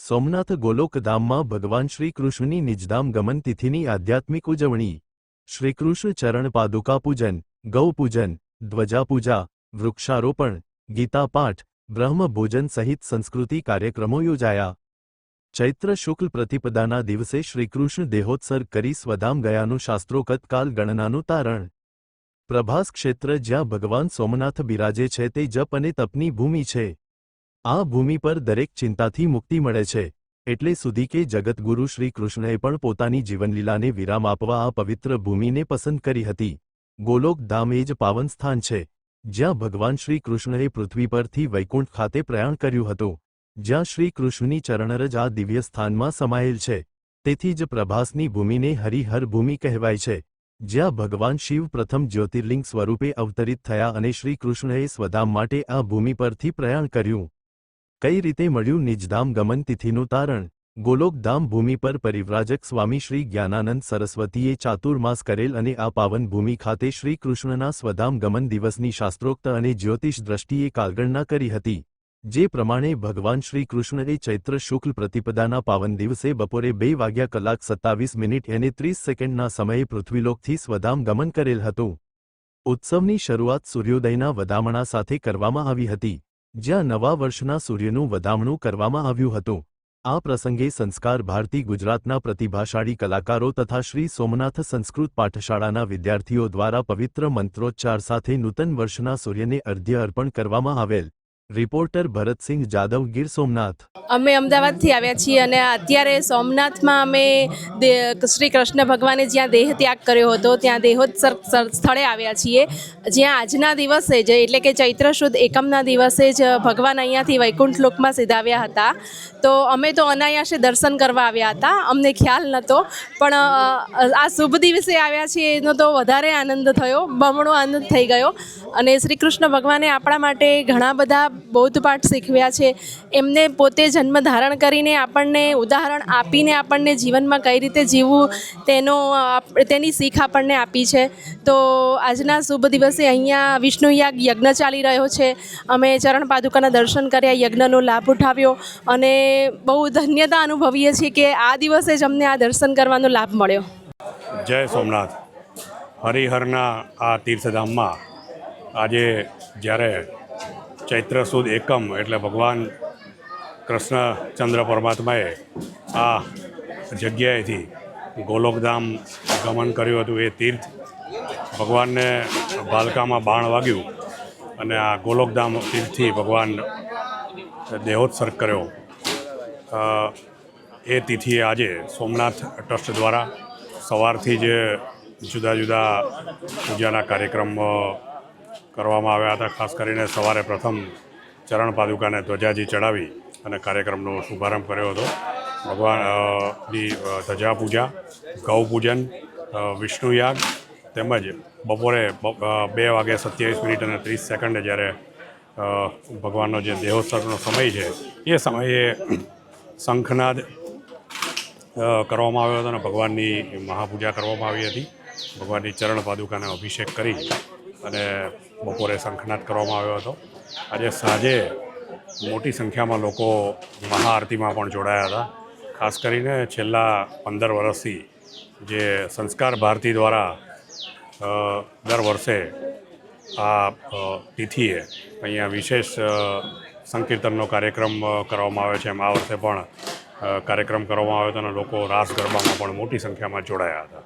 સોમનાથ ગોલોકધામમાં ભગવાન શ્રી કૃષ્ણની નિજધામ ગમન તિથિની આધ્યાત્મિક ઉજવણી. શ્રીકૃષ્ણ ચરણ પાદુકા પૂજન ગૌપૂજન ધ્વજાપૂજા વૃક્ષારોપણ ગીતાપાઠ બ્રહ્મભોજન સહિત સંસ્કૃતિ કાર્યક્રમો યોજાયા. ચૈત્ર શુક્લ પ્રતિપદાના દિવસે શ્રીકૃષ્ણ દેહોત્સર્ગ કરી સ્વધામ ગયાનું શાસ્ત્રોકત કાલ ગણનાનું તારણ. પ્રભાસ ક્ષેત્ર જ્યાં ભગવાન સોમનાથ બિરાજે છે તે જપ અને તપની ભૂમિ છે. આ ભૂમિ પર દરેક ચિંતાથી મુક્તિ મળે છે, એટલે સુધી કે જગતગુરુ શ્રી કૃષ્ણએ પણ પોતાની જીવનલીલાને વિરામ આપવા આ પવિત્ર ભૂમિને પસંદ કરી હતી. ગોલોક ધામ એ જ પાવન સ્થાન છે, જ્યાં ભગવાન શ્રી કૃષ્ણએ પૃથ્વી પરથી વૈકુંઠ ખાતે પ્રયાણ કર્યું હતું, જ્યાં શ્રી કૃષ્ણની ચરણરજ આ દિવ્ય સ્થાનમાં સમાયેલ છે. તેથી જ પ્રભાસની ભૂમિને હરિહર ભૂમિ કહેવાય છે, જ્યાં ભગવાન શિવ પ્રથમ જ્યોતિર્લિંગ સ્વરૂપે અવતરિત થયા અને શ્રી કૃષ્ણએ સ્વધામ માટે આ ભૂમિ પરથી પ્રયાણ કર્યું. કઈ રીતે મળ્યું નિજધામ ગમન તિથિનું તારણ? ગોલોકધામ ભૂમિ પર પરિવ્રાજક સ્વામી શ્રી જ્ઞાનાનંદ સરસ્વતીએ ચાતુર્માસ કરેલ અને આ પાવન ભૂમિ ખાતે શ્રી કૃષ્ણના સ્વધામ ગમન દિવસની શાસ્ત્રોક્ત અને જ્યોતિષ દ્રષ્ટિએ કાલગણના કરી હતી. જે પ્રમાણે ભગવાન શ્રી કૃષ્ણએ ચૈત્ર શુક્લ પ્રતિપદાના પાવન દિવસે બપોરે બે વાગ્યા કલાક સત્તાવીસ મિનિટ અને ત્રીસ સેકન્ડના સમયે પૃથ્વીલોકથી સ્વધામ ગમન કરેલ હતું. ઉત્સવની શરૂઆત સૂર્યોદયના વધામણા સાથે કરવામાં આવી હતી. જ્યાં નવા વર્ષના સૂર્યનું વધામણું કરવામાં આવ્યું હતું. આ પ્રસંગે સંસ્કાર ભારતી ગુજરાતના પ્રતિભાશાળી કલાકારો તથા શ્રી સોમનાથ સંસ્કૃત પાઠશાળાના વિદ્યાર્થીઓ દ્વારા પવિત્ર મંત્રોચ્ચાર સાથે નૂતન વર્ષના સૂર્યને અર્ધ્ય અર્પણ કરવામાં આવેલ. રિપોર્ટર ભરતસિંહ જાદવ ગીર સોમનાથ. અમે અમદાવાદથી આવ્યા છીએ અને અત્યારે સોમનાથમાં અમે શ્રી કૃષ્ણ ભગવાને જ્યાં દેહ ત્યાગ કર્યો હતો, ત્યાં દેહોત્સર સર- સ્થળે આવ્યા છીએ. જ્યાં આજના દિવસે જ, એટલે કે ચૈત્ર શુદ્ધ એકમના દિવસે જ ભગવાન અહીંયાથી વૈકુંઠ લોકમાં સીધાવ્યા હતા. તો અમે તો અનાયાસે દર્શન કરવા આવ્યા હતા, અમને ખ્યાલ નહોતો પણ આ શુભ દિવસે આવ્યા છીએ એનો તો વધારે આનંદ થયો, બમણો આનંદ થઈ ગયો. અને શ્રી કૃષ્ણ ભગવાને આપણા માટે ઘણા બધા બૌદ્ધ પાઠ શીખવ્યા છે. એમને પોતે જન્મ ધારણ કરીને આપણને ઉદાહરણ આપીને આપણને જીવનમાં કઈ રીતે જીવવું, તેનો તેની શીખ આપણને આપી છે. તો આજના શુભ દિવસે અહીંયા વિષ્ણુ યાગ યજ્ઞ ચાલી રહ્યો છે. અમે ચરણ પાદુકાના દર્શન કર્યા, યજ્ઞનો લાભ ઉઠાવ્યો અને બહુ ધન્યતા અનુભવીએ છીએ કે આ દિવસે જ અમને આ દર્શન કરવાનો લાભ મળ્યો. જય સોમનાથ. હરિહરના આ તીર્થધામમાં આજે જ્યારે ચૈત્ર સુદ એકમ એટલે ભગવાન કૃષ્ણચંદ્ર પરમાત્માએ આ જગ્યાએથી ગોલોકધામ ગમન કર્યું હતું એ તીર્થ ભગવાનને ભાલકામાં બાણ વાગ્યું અને આ ગોલોકધામ તીર્થથી ભગવાન દેહોત્સર્ગ કર્યો. એ તિથિએ આજે સોમનાથ ટ્રસ્ટ દ્વારા સવારથી જ જુદા જુદા પૂજાના કાર્યક્રમ કરવામાં આવ્યા હતા ખાસ કરીને સવારે પ્રથમ ચરણ પાદુકાને ધ્વજાજી ચડાવી અને કાર્યક્રમનો શુભારંભ કર્યો હતો. ભગવાન અ, ની ધજા પૂજા ગૌ પૂજન વિષ્ણુ તેમજ બપોરે બે વાગે સત્યાવીસ મિનિટ અને ત્રીસ સેકન્ડે જ્યારે ભગવાનનો જે દેહોત્સવનો સમય છે એ સમયે શંખનાદ કરવામાં આવ્યો હતો અને ભગવાનની મહાપૂજા કરવામાં આવી હતી. ભગવાનની ચરણ પાદુકાને અભિષેક કરી અને બપોરે શંખનાદ કરવામાં આવ્યો હતો. આજે સાંજે મોટી સંખ્યામાં લોકો મહાઆરતીમાં પણ જોડાયા હતા. ખાસ કરીને છેલ્લા પંદર વર્ષથી જે સંસ્કાર ભારતી દ્વારા દર વર્ષે આ તિથિએ અહીંયા વિશેષ સંકીર્તનનો કાર્યક્રમ કરવામાં આવે છે. એમ આ વર્ષે પણ કાર્યક્રમ કરવામાં આવ્યો હતો અને લોકો રાસ ગરબામાં પણ મોટી સંખ્યામાં જોડાયા હતા.